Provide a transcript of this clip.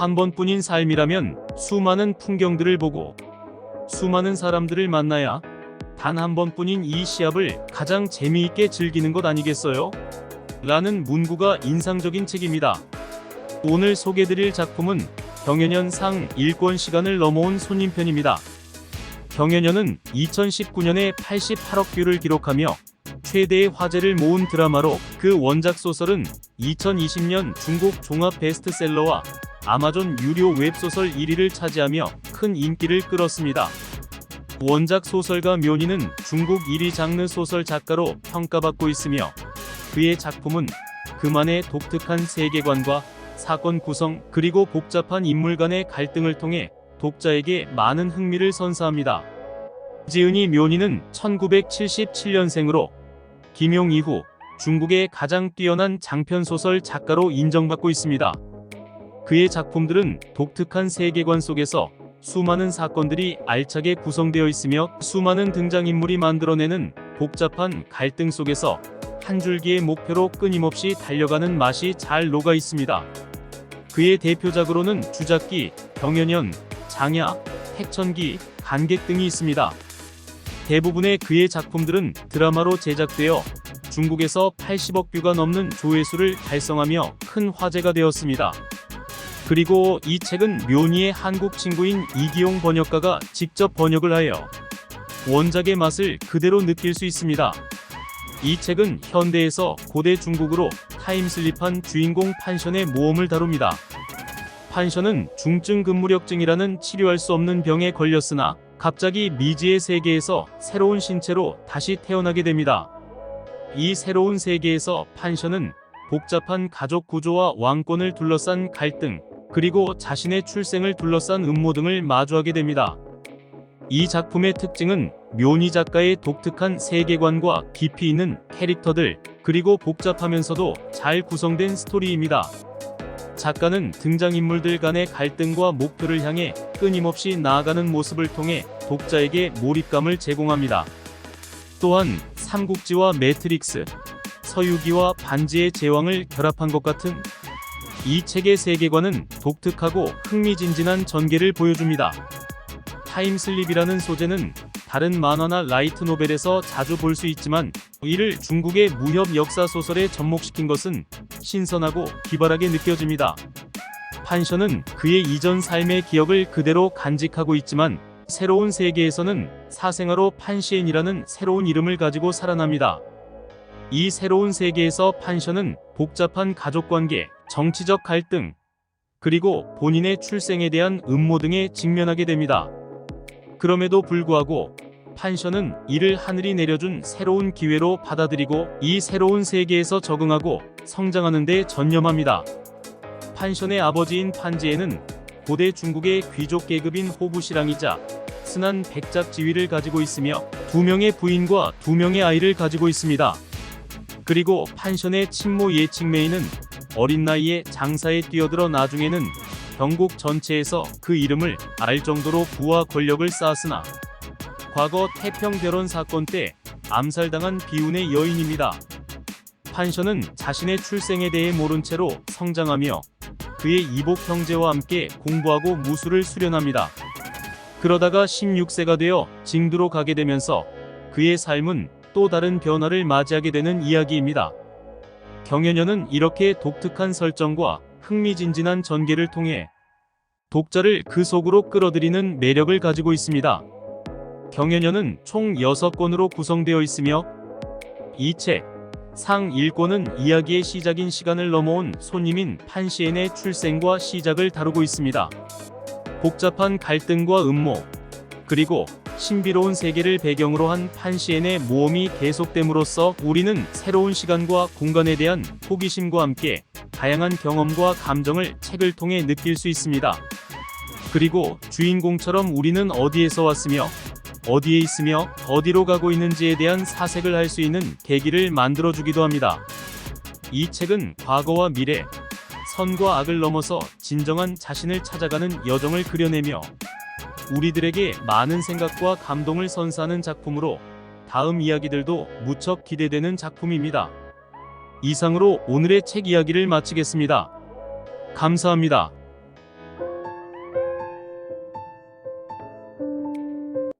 한 번뿐인 삶이라면 수많은 풍경들을 보고 수많은 사람들을 만나야 단 한 번뿐인 이 시합을 가장 재미있게 즐기는 것 아니겠어요? 라는 문구가 인상적인 책입니다. 오늘 소개드릴 작품은 경연연 상 1권 시간을 넘어온 손님 편입니다. 경연연은 2019년에 88억 뷰를 기록하며 최대의 화제를 모은 드라마로 그 원작 소설은 2020년 중국 종합 베스트셀러와 아마존 유료 웹소설 1위를 차지하며 큰 인기를 끌었습니다. 원작 소설가 묘니는 중국 1위 장르 소설 작가로 평가받고 있으며 그의 작품은 그만의 독특한 세계관과 사건 구성 그리고 복잡한 인물 간의 갈등을 통해 독자에게 많은 흥미를 선사합니다. 지은이 묘니는 1977년생으로 김용 이후 중국의 가장 뛰어난 장편소설 작가로 인정받고 있습니다. 그의 작품들은 독특한 세계관 속에서 수많은 사건들이 알차게 구성되어 있으며 수많은 등장인물이 만들어내는 복잡한 갈등 속에서 한 줄기의 목표로 끊임없이 달려가는 맛이 잘 녹아 있습니다. 그의 대표작으로는 주작기, 경연연, 장야, 택천기, 간객 등이 있습니다. 대부분의 그의 작품들은 드라마로 제작되어 중국에서 80억 뷰가 넘는 조회수를 달성하며 큰 화제가 되었습니다. 그리고 이 책은 묘니의 한국 친구인 이기용 번역가가 직접 번역을 하여 원작의 맛을 그대로 느낄 수 있습니다. 이 책은 현대에서 고대 중국으로 타임슬립한 주인공 판션의 모험을 다룹니다. 판션은 중증 근무력증이라는 치료할 수 없는 병에 걸렸으나 갑자기 미지의 세계에서 새로운 신체로 다시 태어나게 됩니다. 이 새로운 세계에서 판션은 복잡한 가족 구조와 왕권을 둘러싼 갈등, 그리고 자신의 출생을 둘러싼 음모 등을 마주하게 됩니다. 이 작품의 특징은 묘니 작가의 독특한 세계관과 깊이 있는 캐릭터들, 그리고 복잡하면서도 잘 구성된 스토리입니다. 작가는 등장인물들 간의 갈등과 목표를 향해 끊임없이 나아가는 모습을 통해 독자에게 몰입감을 제공합니다. 또한 삼국지와 매트릭스, 서유기와 반지의 제왕을 결합한 것 같은 이 책의 세계관은 독특하고 흥미진진한 전개를 보여줍니다. 타임슬립이라는 소재는 다른 만화나 라이트 노벨에서 자주 볼 수 있지만 이를 중국의 무협 역사 소설에 접목시킨 것은 신선하고 기발하게 느껴집니다. 판션은 그의 이전 삶의 기억을 그대로 간직하고 있지만 새로운 세계에서는 사생아로 판시엔이라는 새로운 이름을 가지고 살아납니다. 이 새로운 세계에서 판션은 복잡한 가족관계, 정치적 갈등, 그리고 본인의 출생에 대한 음모 등에 직면하게 됩니다. 그럼에도 불구하고 판션은 이를 하늘이 내려준 새로운 기회로 받아들이고 이 새로운 세계에서 적응하고 성장하는 데 전념합니다. 판션의 아버지인 판지에는 고대 중국의 귀족 계급인 호부시랑이자 순한 백작 지위를 가지고 있으며 두 명의 부인과 두 명의 아이를 가지고 있습니다. 그리고 판션의 친모 예칭메이는 어린 나이에 장사에 뛰어들어 나중에는 경국 전체에서 그 이름을 알 정도로 부와 권력을 쌓았으나 과거 태평별원 사건 때 암살당한 비운의 여인입니다. 판션은 자신의 출생에 대해 모른 채로 성장하며 그의 이복 형제와 함께 공부하고 무술을 수련합니다. 그러다가 16세가 되어 징두로 가게 되면서 그의 삶은 또 다른 변화를 맞이하게 되는 이야기입니다. 경연녀는 이렇게 독특한 설정과 흥미진진한 전개를 통해 독자를 그 속으로 끌어들이는 매력을 가지고 있습니다. 경연녀는 총 6권으로 구성되어 있으며 이 책, 상 1권은 이야기의 시작인 시간을 넘어온 손님인 판시엔의 출생과 시작을 다루고 있습니다. 복잡한 갈등과 음모, 그리고 신비로운 세계를 배경으로 한 판시엔의 모험이 계속됨으로써 우리는 새로운 시간과 공간에 대한 호기심과 함께 다양한 경험과 감정을 책을 통해 느낄 수 있습니다. 그리고 주인공처럼 우리는 어디에서 왔으며 어디에 있으며 어디로 가고 있는지에 대한 사색을 할 수 있는 계기를 만들어주기도 합니다. 이 책은 과거와 미래, 선과 악을 넘어서 진정한 자신을 찾아가는 여정을 그려내며 우리들에게 많은 생각과 감동을 선사하는 작품으로 다음 이야기들도 무척 기대되는 작품입니다. 이상으로 오늘의 책 이야기를 마치겠습니다. 감사합니다.